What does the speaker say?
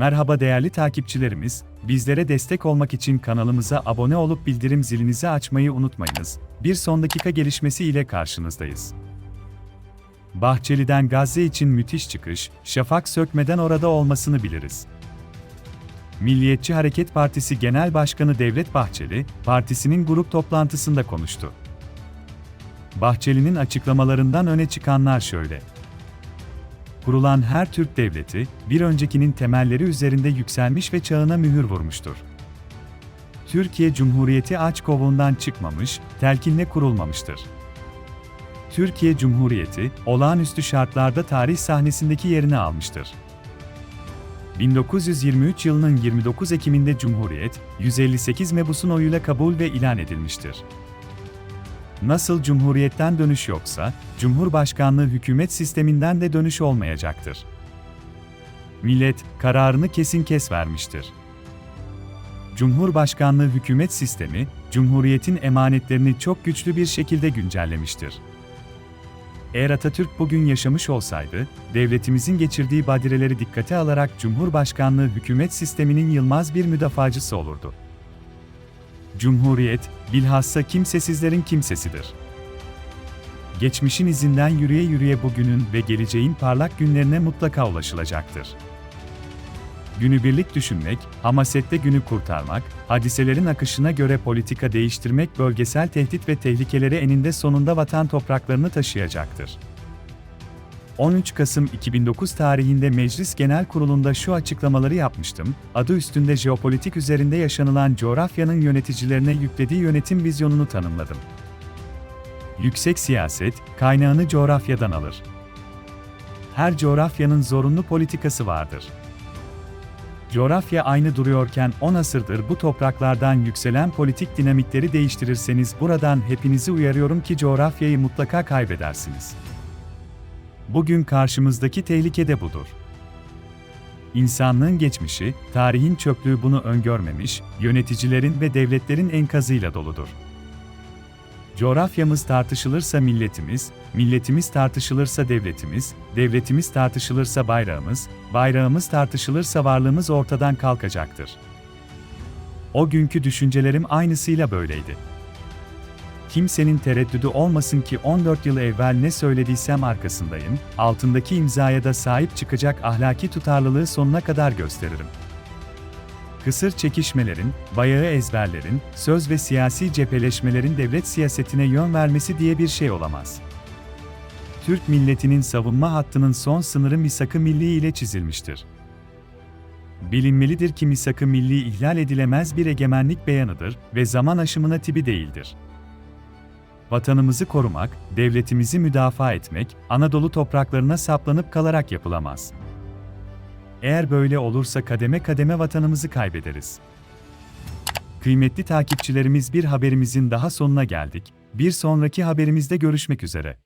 Merhaba değerli takipçilerimiz, bizlere destek olmak için kanalımıza abone olup bildirim zilinizi açmayı unutmayınız. Bir son dakika gelişmesi ile karşınızdayız. Bahçeli'den Gazze için müthiş çıkış, şafak sökmeden orada olmasını biliriz. Milliyetçi Hareket Partisi Genel Başkanı Devlet Bahçeli, partisinin grup toplantısında konuştu. Bahçeli'nin açıklamalarından öne çıkanlar şöyle. Kurulan her Türk devleti, bir öncekinin temelleri üzerinde yükselmiş ve çağına mühür vurmuştur. Türkiye Cumhuriyeti aç kovuğundan çıkmamış, telkinle kurulmamıştır. Türkiye Cumhuriyeti, olağanüstü şartlarda tarih sahnesindeki yerini almıştır. 1923 yılının 29 Ekim'inde Cumhuriyet, 158 mebusun oyuyla kabul ve ilan edilmiştir. Nasıl Cumhuriyet'ten dönüş yoksa, Cumhurbaşkanlığı hükümet sisteminden de dönüş olmayacaktır. Millet, kararını kesin kes vermiştir. Cumhurbaşkanlığı hükümet sistemi, Cumhuriyet'in emanetlerini çok güçlü bir şekilde güncellemiştir. Eğer Atatürk bugün yaşamış olsaydı, devletimizin geçirdiği badireleri dikkate alarak Cumhurbaşkanlığı hükümet sisteminin yılmaz bir müdafacısı olurdu. Cumhuriyet, bilhassa kimsesizlerin kimsesidir. Geçmişin izinden yürüye yürüye bugünün ve geleceğin parlak günlerine mutlaka ulaşılacaktır. Günübirlik düşünmek, hamasette günü kurtarmak, hadiselerin akışına göre politika değiştirmek bölgesel tehdit ve tehlikeleri eninde sonunda vatan topraklarını taşıyacaktır. 13 Kasım 2009 tarihinde Meclis Genel Kurulu'nda şu açıklamaları yapmıştım, adı üstünde jeopolitik üzerinde yaşanılan coğrafyanın yöneticilerine yüklediği yönetim vizyonunu tanımladım. Yüksek siyaset, kaynağını coğrafyadan alır. Her coğrafyanın zorunlu politikası vardır. Coğrafya aynı duruyorken 10 asırdır bu topraklardan yükselen politik dinamikleri değiştirirseniz buradan hepinizi uyarıyorum ki coğrafyayı mutlaka kaybedersiniz. Bugün karşımızdaki tehlike de budur. İnsanlığın geçmişi, tarihin çöplüğü bunu öngörmemiş, yöneticilerin ve devletlerin enkazıyla doludur. Coğrafyamız tartışılırsa milletimiz, milletimiz tartışılırsa devletimiz, devletimiz tartışılırsa bayrağımız, bayrağımız tartışılırsa varlığımız ortadan kalkacaktır. O günkü düşüncelerim aynısıyla böyleydi. Kimsenin tereddüdü olmasın ki 14 yıl evvel ne söylediysem arkasındayım, altındaki imzaya da sahip çıkacak ahlaki tutarlılığı sonuna kadar gösteririm. Kısır çekişmelerin, bayağı ezberlerin, söz ve siyasi cepheleşmelerin devlet siyasetine yön vermesi diye bir şey olamaz. Türk milletinin savunma hattının son sınırı misak-ı milli ile çizilmiştir. Bilinmelidir ki misak-ı milli ihlal edilemez bir egemenlik beyanıdır ve zaman aşımına tibi değildir. Vatanımızı korumak, devletimizi müdafaa etmek, Anadolu topraklarına saplanıp kalarak yapılamaz. Eğer böyle olursa kademe kademe vatanımızı kaybederiz. Kıymetli takipçilerimiz bir haberimizin daha sonuna geldik. Bir sonraki haberimizde görüşmek üzere.